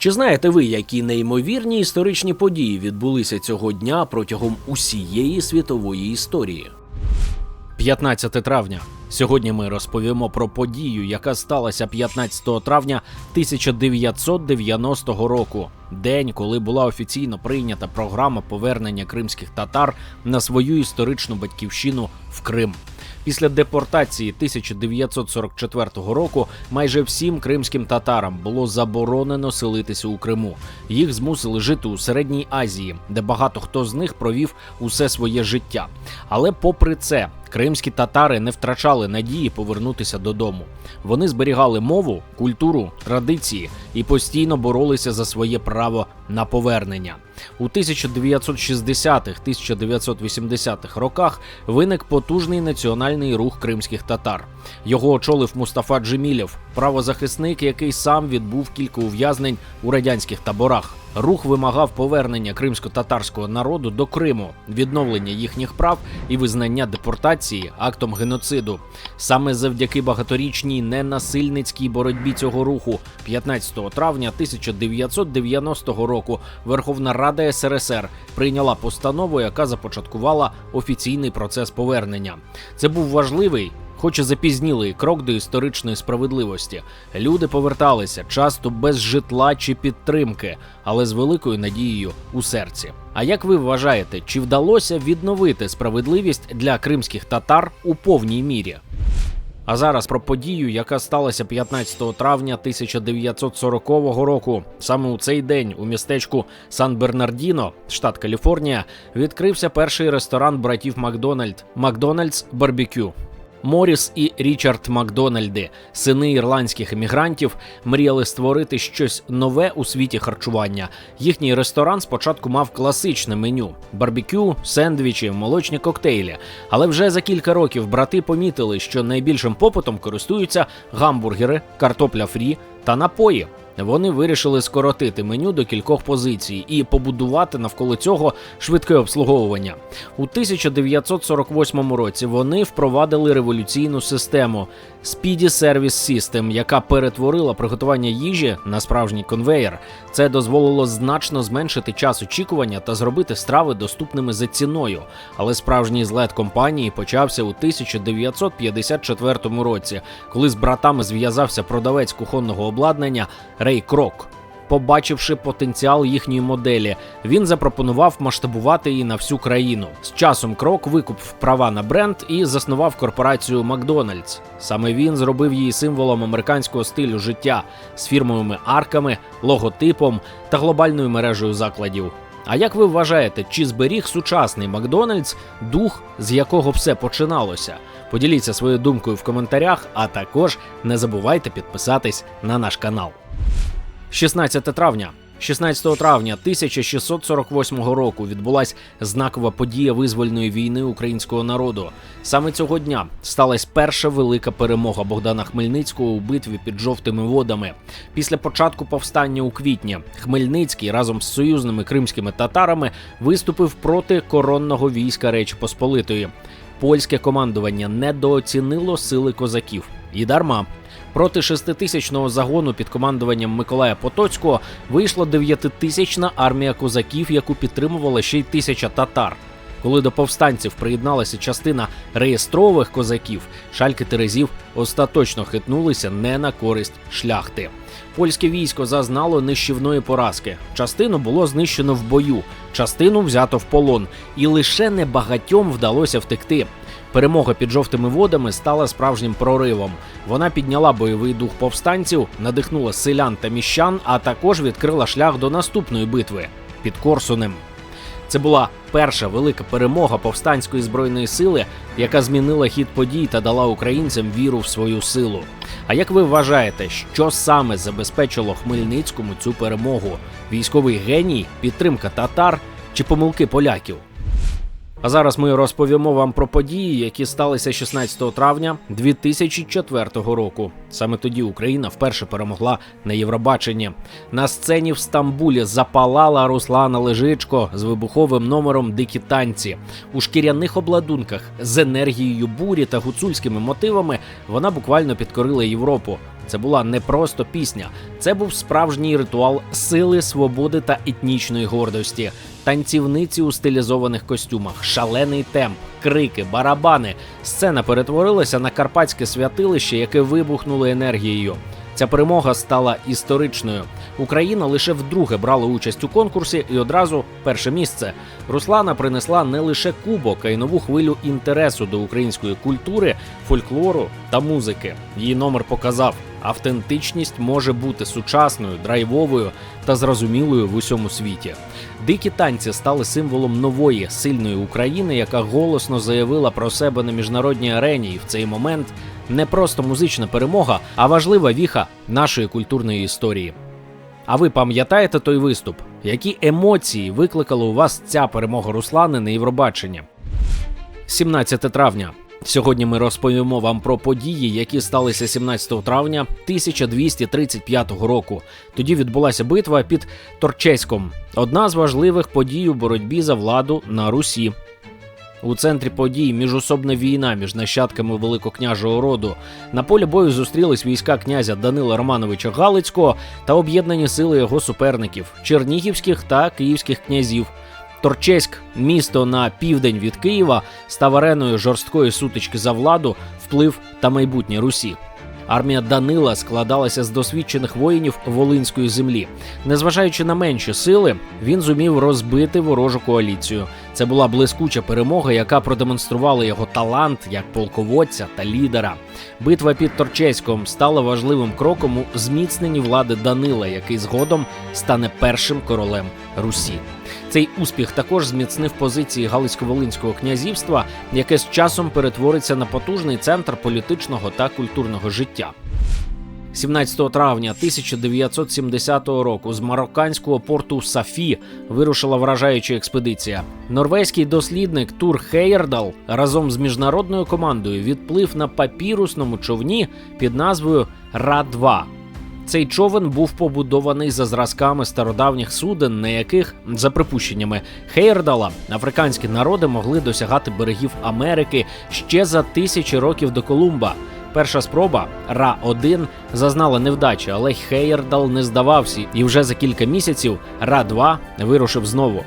Чи знаєте ви, які неймовірні історичні події відбулися цього дня протягом усієї світової історії? 15 травня. Сьогодні ми розповімо про подію, яка сталася 15 травня 1990 року, день, коли була офіційно прийнята програма повернення кримських татар на свою історичну батьківщину в Крим. Після депортації 1944 року майже всім кримським татарам було заборонено селитися у Криму. Їх змусили жити у середній Азії, де багато хто з них провів усе своє життя. Але, попри це, кримські татари не втрачали надії повернутися додому. Вони зберігали мову, культуру, традиції і постійно боролися за своє право на повернення. У 1960-1980-х роках виник потужний національний рух кримських татар. Його очолив Мустафа Джемілєв, правозахисник, який сам відбув кілька ув'язнень у радянських таборах. Рух вимагав повернення кримсько-татарського народу до Криму, відновлення їхніх прав і визнання депортації актом геноциду. Саме завдяки багаторічній ненасильницькій боротьбі цього руху, 15 травня 1990 року, Верховна Рада СРСР прийняла постанову, яка започаткувала офіційний процес повернення. Це був важливий хоч і запізнілий крок до історичної справедливості. Люди поверталися часто без житла чи підтримки, але з великою надією у серці. А як ви вважаєте, чи вдалося відновити справедливість для кримських татар у повній мірі? А зараз про подію, яка сталася 15 травня 1940 року. Саме у цей день у містечку Сан-Бернардіно, штат Каліфорнія, відкрився перший ресторан братів Макдональд Макдональдс Барбекю. Моріс і Річард Макдональди, сини ірландських емігрантів, мріяли створити щось нове у світі харчування. Їхній ресторан спочатку мав класичне меню: барбекю, сендвічі, молочні коктейлі. Але вже за кілька років брати помітили, що найбільшим попитом користуються гамбургери, картопля фрі та напої. Вони вирішили скоротити меню до кількох позицій і побудувати навколо цього швидке обслуговування. У 1948 році вони впровадили революційну систему Speedy Service System, яка перетворила приготування їжі на справжній конвеєр. Це дозволило значно зменшити час очікування та зробити страви доступними за ціною. Але справжній злет компанії почався у 1954 році, коли з братами зв'язався продавець кухонного обладнання Рей Крок. Побачивши потенціал їхньої моделі, він запропонував масштабувати її на всю країну. З часом крок викупив права на бренд і заснував корпорацію Макдональдс. Саме він зробив її символом американського стилю життя з фірмовими арками, логотипом та глобальною мережею закладів. А як ви вважаєте, чи зберіг сучасний Макдональдс дух, з якого все починалося? Поділіться своєю думкою в коментарях, а також не забувайте підписатись на наш канал. 16 травня. 16 травня 1648 року відбулася знакова подія визвольної війни українського народу. Саме цього дня сталася перша велика перемога Богдана Хмельницького у битві під жовтими водами. Після початку повстання у квітні Хмельницький разом з союзними кримськими татарами виступив проти коронного війська Речі Посполитої. Польське командування недооцінило сили козаків і дарма. Проти шеститисячного загону під командуванням Миколая Потоцького вийшла дев'ятитисячна армія козаків, яку підтримувала ще й тисяча татар. Коли до повстанців приєдналася частина реєстрових козаків, шальки терезів остаточно хитнулися не на користь шляхти. Польське військо зазнало нищівної поразки. Частину було знищено в бою, частину взято в полон, і лише небагатьом вдалося втекти. Перемога під жовтими водами стала справжнім проривом. Вона підняла бойовий дух повстанців, надихнула селян та міщан, а також відкрила шлях до наступної битви під Корсунем. Це була перша велика перемога повстанської збройної сили, яка змінила хід подій та дала українцям віру в свою силу. А як ви вважаєте, що саме забезпечило Хмельницькому цю перемогу? Військовий геній, підтримка татар чи помилки поляків? А зараз ми розповімо вам про події, які сталися 16 травня 2004 року. Саме тоді Україна вперше перемогла на Євробаченні. На сцені в Стамбулі запалала Руслана Лежичко з вибуховим номером Дикі танці у шкіряних обладунках з енергією бурі та гуцульськими мотивами. Вона буквально підкорила Європу. Це була не просто пісня, це був справжній ритуал сили, свободи та етнічної гордості. Танцівниці у стилізованих костюмах, шалений темп, крики, барабани. Сцена перетворилася на карпатське святилище, яке вибухнуло енергією. Ця перемога стала історичною. Україна лише вдруге брала участь у конкурсі і одразу перше місце. Руслана принесла не лише кубок, а й нову хвилю інтересу до української культури, фольклору та музики. Її номер показав, автентичність може бути сучасною, драйвовою та зрозумілою в усьому світі. Дикі танці стали символом нової сильної України, яка голосно заявила про себе на міжнародній арені, і в цей момент не просто музична перемога, а важлива віха нашої культурної історії. А ви пам'ятаєте той виступ? Які емоції викликала у вас ця перемога Руслани на Євробаченні? 17 травня. Сьогодні ми розповімо вам про події, які сталися 17 травня 1235 року. Тоді відбулася битва під Торчеськом, одна з важливих подій у боротьбі за владу на Русі. У центрі подій міжособна війна між нащадками великокняжого роду. На полі бою зустрілись війська князя Данила Романовича Галицького та об'єднані сили його суперників чернігівських та київських князів. Торчеськ, місто на південь від Києва, став ареною жорсткої сутички за владу, вплив та майбутнє Русі. Армія Данила складалася з досвідчених воїнів Волинської землі. Незважаючи на менші сили, він зумів розбити ворожу коаліцію. Це була блискуча перемога, яка продемонструвала його талант як полководця та лідера. Битва під Торчеськом стала важливим кроком у зміцненні влади Данила, який згодом стане першим королем Русі. Цей успіх також зміцнив позиції Галицько-Волинського князівства, яке з часом перетвориться на потужний центр політичного та культурного життя. 17 травня 1970 року з марокканського порту Сафі вирушила вражаюча експедиція. Норвезький дослідник Тур Хейердал разом з міжнародною командою відплив на папірусному човні під назвою Ра-2. Цей човен був побудований за зразками стародавніх суден, на яких, за припущеннями Хейердала, африканські народи могли досягати берегів Америки ще за тисячі років до Колумба. Перша спроба Ра 1 зазнала невдачі, але Хейердал не здавався, і вже за кілька місяців Ра 2 вирушив знову.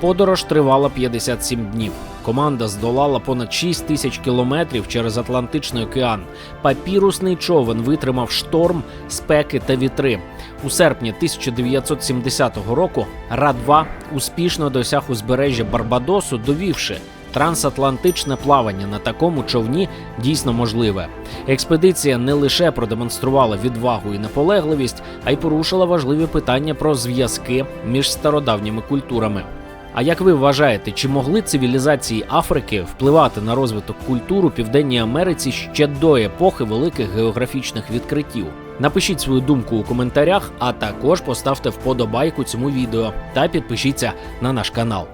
Подорож тривала 57 днів. Команда здолала понад 6 тисяч кілометрів через Атлантичний океан. Папірусний човен витримав шторм, спеки та вітри. У серпні 1970 року Ра-2 успішно досяг узбережжя Барбадосу, довівши. Трансатлантичне плавання на такому човні дійсно можливе. Експедиція не лише продемонструвала відвагу і наполегливість, а й порушила важливі питання про зв'язки між стародавніми культурами. А як ви вважаєте, чи могли цивілізації Африки впливати на розвиток культур Південній Америці ще до епохи великих географічних відкриттів? Напишіть свою думку у коментарях, а також поставте вподобайку цьому відео та підпишіться на наш канал.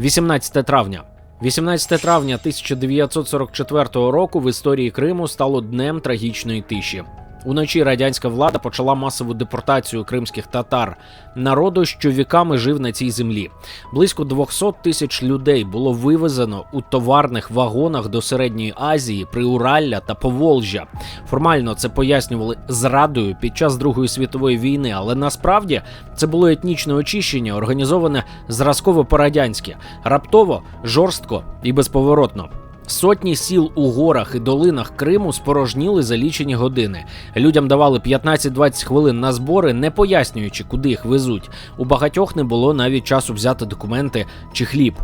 18 травня. 18 травня 1944 року в історії Криму стало днем трагічної тиші. Уночі радянська влада почала масову депортацію кримських татар, народу, що віками жив на цій землі. Близько 200 тисяч людей було вивезено у товарних вагонах до середньої Азії, Приуралля та Поволжя. Формально це пояснювали зрадою під час Другої світової війни, але насправді це було етнічне очищення, організоване зразково по-радянськи, раптово, жорстко і безповоротно. Сотні сіл у горах і долинах Криму спорожніли за лічені години. Людям давали 15-20 хвилин на збори, не пояснюючи, куди їх везуть. У багатьох не було навіть часу взяти документи чи хліб.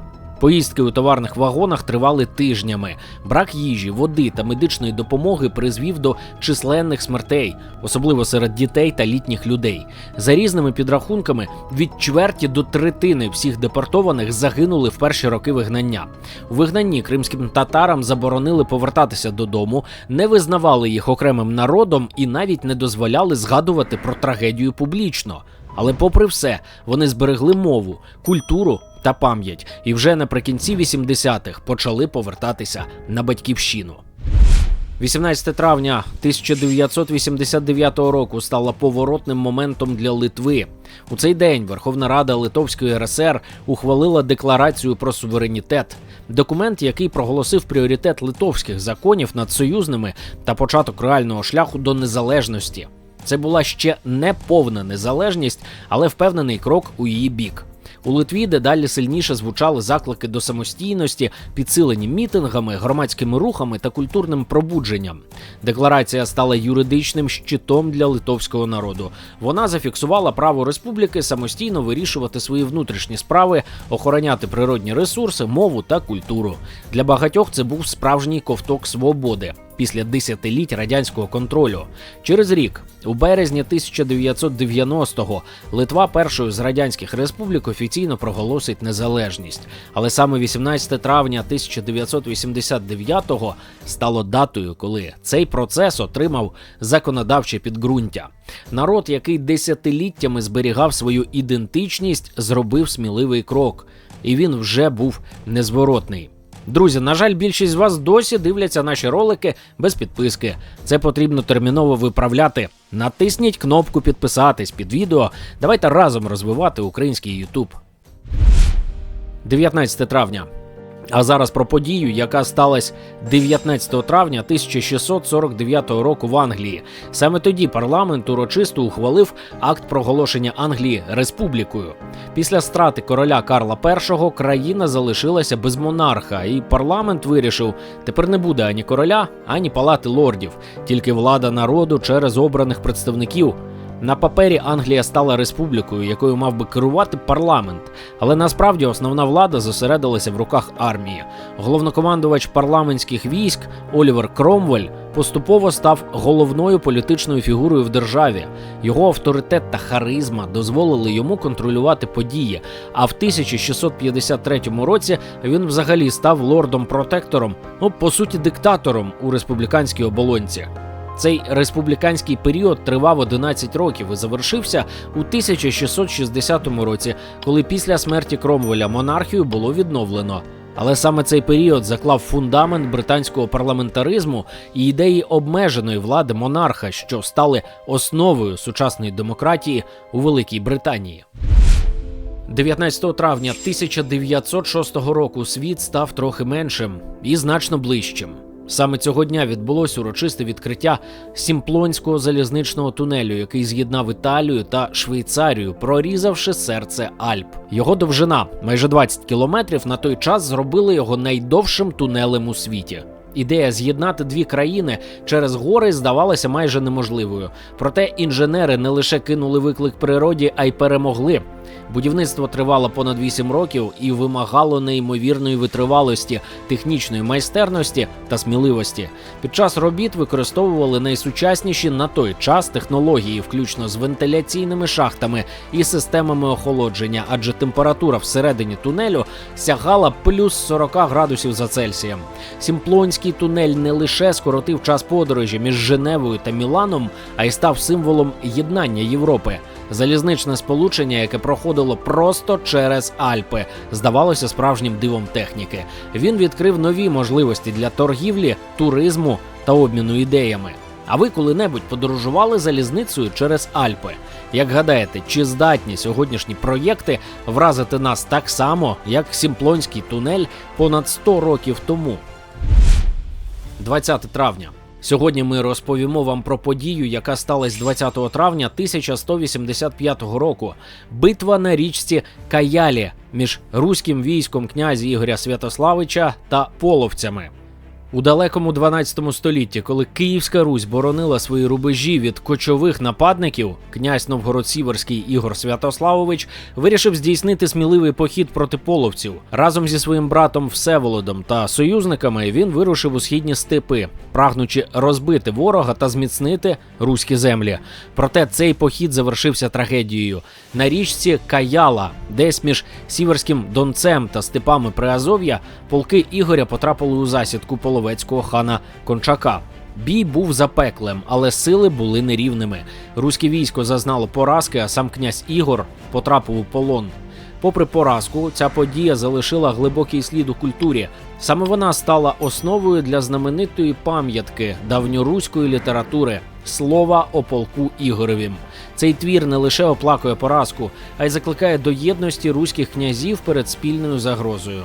Поїздки у товарних вагонах тривали тижнями. Брак їжі, води та медичної допомоги призвів до численних смертей, особливо серед дітей та літніх людей. За різними підрахунками, від чверті до третини всіх депортованих загинули в перші роки вигнання. У вигнанні кримським татарам заборонили повертатися додому, не визнавали їх окремим народом і навіть не дозволяли згадувати про трагедію публічно. Але, попри все, вони зберегли мову, культуру та пам'ять, і вже наприкінці 80-х почали повертатися на батьківщину. 18 травня 1989 року стало поворотним моментом для Литви. У цей день Верховна Рада Литовської РСР ухвалила декларацію про суверенітет, документ, який проголосив пріоритет литовських законів над союзними та початок реального шляху до незалежності. Це була ще не повна незалежність, але впевнений крок у її бік. У Литві дедалі сильніше звучали заклики до самостійності, підсилені мітингами, громадськими рухами та культурним пробудженням. Декларація стала юридичним щитом для литовського народу. Вона зафіксувала право республіки самостійно вирішувати свої внутрішні справи, охороняти природні ресурси, мову та культуру. Для багатьох це був справжній ковток свободи. Після десятиліть радянського контролю через рік, у березні 1990-го, Литва першою з радянських республік офіційно проголосить незалежність. Але саме 18 травня 1989-го стало датою, коли цей процес отримав законодавче підґрунтя. Народ, який десятиліттями зберігав свою ідентичність, зробив сміливий крок, і він вже був незворотний. Друзі, на жаль, більшість з вас досі дивляться наші ролики без підписки. Це потрібно терміново виправляти. Натисніть кнопку підписатись під відео. Давайте разом розвивати український YouTube. 19 травня. А зараз про подію, яка сталася 19 травня 1649 року в Англії. Саме тоді парламент урочисто ухвалив акт проголошення Англії республікою. Після страти короля Карла І країна залишилася без монарха, і парламент вирішив, тепер не буде ані короля, ані палати лордів, тільки влада народу через обраних представників. На папері Англія стала республікою, якою мав би керувати парламент, але насправді основна влада зосередилася в руках армії. Головнокомандувач парламентських військ Олівер Кромвель поступово став головною політичною фігурою в державі. Його авторитет та харизма дозволили йому контролювати події. А в 1653 році він взагалі став лордом-протектором, ну по суті, диктатором у республіканській оболонці. Цей республіканський період тривав 11 років і завершився у 1660 році, коли після смерті Кромвеля монархію було відновлено. Але саме цей період заклав фундамент британського парламентаризму і ідеї обмеженої влади монарха, що стали основою сучасної демократії у Великій Британії. 19 травня 1906 року світ став трохи меншим і значно ближчим. Саме цього дня відбулось урочисте відкриття Сімплонського залізничного тунелю, який з'єднав Італію та Швейцарію, прорізавши серце Альп. Його довжина майже 20 кілометрів. На той час зробили його найдовшим тунелем у світі. Ідея з'єднати дві країни через гори здавалася майже неможливою. Проте інженери не лише кинули виклик природі, а й перемогли. Будівництво тривало понад 8 років і вимагало неймовірної витривалості, технічної майстерності та сміливості. Під час робіт використовували найсучасніші на той час технології, включно з вентиляційними шахтами і системами охолодження, адже температура всередині тунелю сягала плюс 40 градусів за Цельсієм. Сімплонський тунель не лише скоротив час подорожі між Женевою та Міланом, а й став символом єднання Європи. Залізничне сполучення, яке проходило просто через Альпи, здавалося справжнім дивом техніки. Він відкрив нові можливості для торгівлі, туризму та обміну ідеями. А ви коли-небудь подорожували залізницею через Альпи? Як гадаєте, чи здатні сьогоднішні проєкти вразити нас так само, як Сімплонський тунель понад 100 років тому? 20 травня. Сьогодні ми розповімо вам про подію, яка сталася 20 травня 1185 року. Битва на річці Каялі між руським військом князя Ігоря Святославича та половцями. У далекому 12 столітті, коли Київська Русь боронила свої рубежі від кочових нападників, князь Новгород-Сіверський Ігор Святославович вирішив здійснити сміливий похід проти половців. Разом зі своїм братом Всеволодом та союзниками він вирушив у східні степи, прагнучи розбити ворога та зміцнити руські землі. Проте цей похід завершився трагедією. На річці Каяла, десь між сіверським Донцем та степами Приазов'я, полки Ігоря потрапили у засідку половців половецького хана Кончака. Бій був запеклим, але сили були нерівними. Руське військо зазнало поразки, а сам князь Ігор потрапив у полон. Попри поразку, ця подія залишила глибокий слід у культурі. Саме вона стала основою для знаменитої пам'ятки давньоруської літератури слова о полку Ігоревім. Цей твір не лише оплакує поразку, а й закликає до єдності руських князів перед спільною загрозою.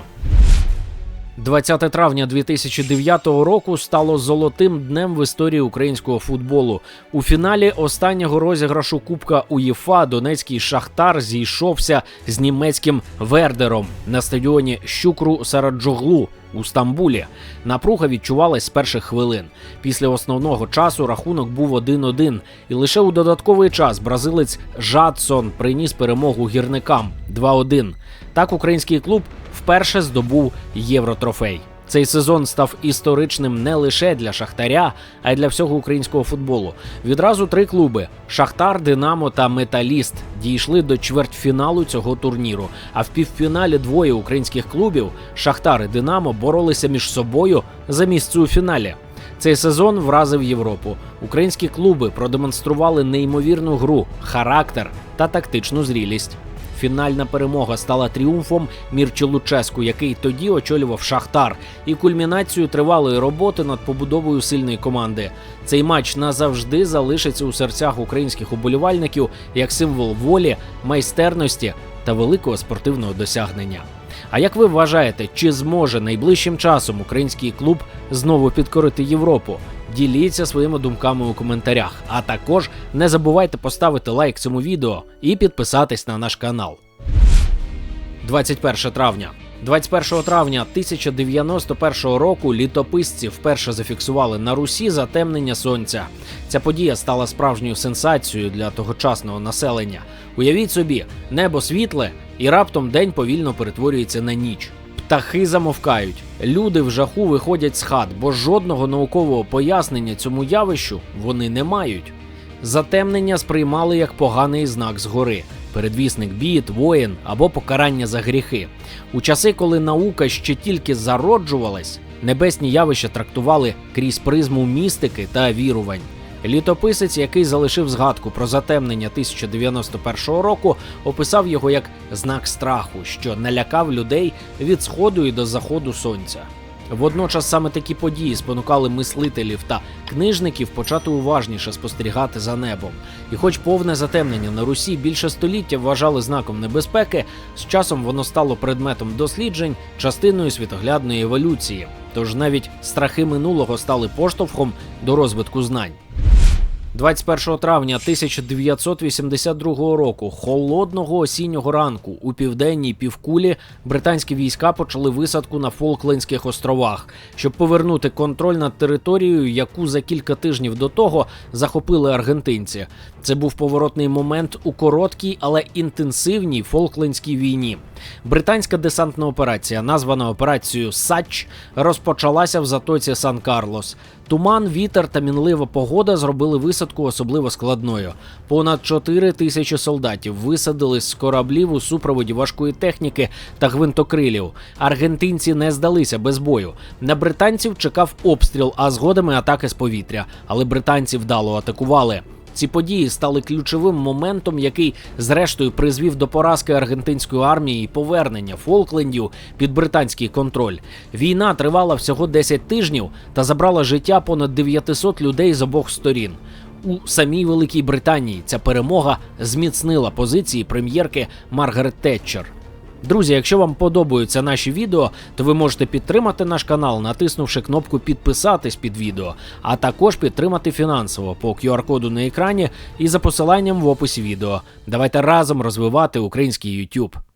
20 травня 2009 року стало золотим днем в історії українського футболу. У фіналі останнього розіграшу Кубка УЄФА Донецький Шахтар зійшовся з німецьким Вердером на стадіоні Щукру Сараджоглу у Стамбулі. Напруга відчувалась з перших хвилин. Після основного часу рахунок був 1-1. І лише у додатковий час бразилець Жадсон приніс перемогу гірникам 2-1. Так український клуб вперше здобув євротрофей. Цей сезон став історичним не лише для Шахтаря, а й для всього українського футболу. Відразу три клуби: Шахтар, Динамо та Металіст дійшли до чвертьфіналу цього турніру. А в півфіналі двоє українських клубів Шахтар і Динамо боролися між собою за місце у фіналі. Цей сезон вразив Європу. Українські клуби продемонстрували неймовірну гру, характер та тактичну зрілість. Фінальна перемога стала тріумфом Мірчі Луческу, який тоді очолював Шахтар, і кульмінацією тривалої роботи над побудовою сильної команди. Цей матч назавжди залишиться у серцях українських уболівальників як символ волі, майстерності та великого спортивного досягнення. А як ви вважаєте, чи зможе найближчим часом український клуб знову підкорити Європу? Діліться своїми думками у коментарях. А також не забувайте поставити лайк цьому відео і підписатись на наш канал. 21 травня. 21 травня 1091 року літописці вперше зафіксували на Русі затемнення сонця. Ця подія стала справжньою сенсацією для тогочасного населення. Уявіть собі, небо світле, і раптом день повільно перетворюється на ніч. Птахи замовкають, люди в жаху виходять з хат, бо жодного наукового пояснення цьому явищу вони не мають. Затемнення сприймали як поганий знак згори, передвісник бід, воїн або покарання за гріхи. У часи, коли наука ще тільки зароджувалась, небесні явища трактували крізь призму містики та вірувань. Літописець, який залишив згадку про затемнення 1091 року, описав його як знак страху, що налякав людей від сходу і до заходу сонця. Водночас саме такі події спонукали мислителів та книжників почати уважніше спостерігати за небом. І, хоч повне затемнення на Русі більше століття вважали знаком небезпеки, з часом воно стало предметом досліджень, частиною світоглядної еволюції. Тож навіть страхи минулого стали поштовхом до розвитку знань. 21 травня 1982 року, холодного осіннього ранку, у південній півкулі британські війська почали висадку на Фолклендських островах, щоб повернути контроль над територією, яку за кілька тижнів до того захопили аргентинці. Це був поворотний момент у короткій, але інтенсивній Фолклендській війні. Британська десантна операція, названа операцією Сач, розпочалася в затоці Сан Карлос. Туман, вітер та мінлива погода зробили висадку особливо складною. Понад 4 тисячі солдатів висадились з кораблів у супроводі важкої техніки та гвинтокрилів. Аргентинці не здалися без бою. На британців чекав обстріл, а згодами атаки з повітря. Але британці вдало атакували. Ці події стали ключовим моментом, який зрештою призвів до поразки аргентинської армії і повернення Фолклендів під британський контроль. Війна тривала всього 10 тижнів та забрала життя понад 900 людей з обох сторін. У самій Великій Британії ця перемога зміцнила позиції прем'єрки Маргарет Тетчер. Друзі, якщо вам подобаються наші відео, то ви можете підтримати наш канал, натиснувши кнопку підписатись під відео, а також підтримати фінансово по QR-коду на екрані і за посиланням в описі відео. Давайте разом розвивати український YouTube.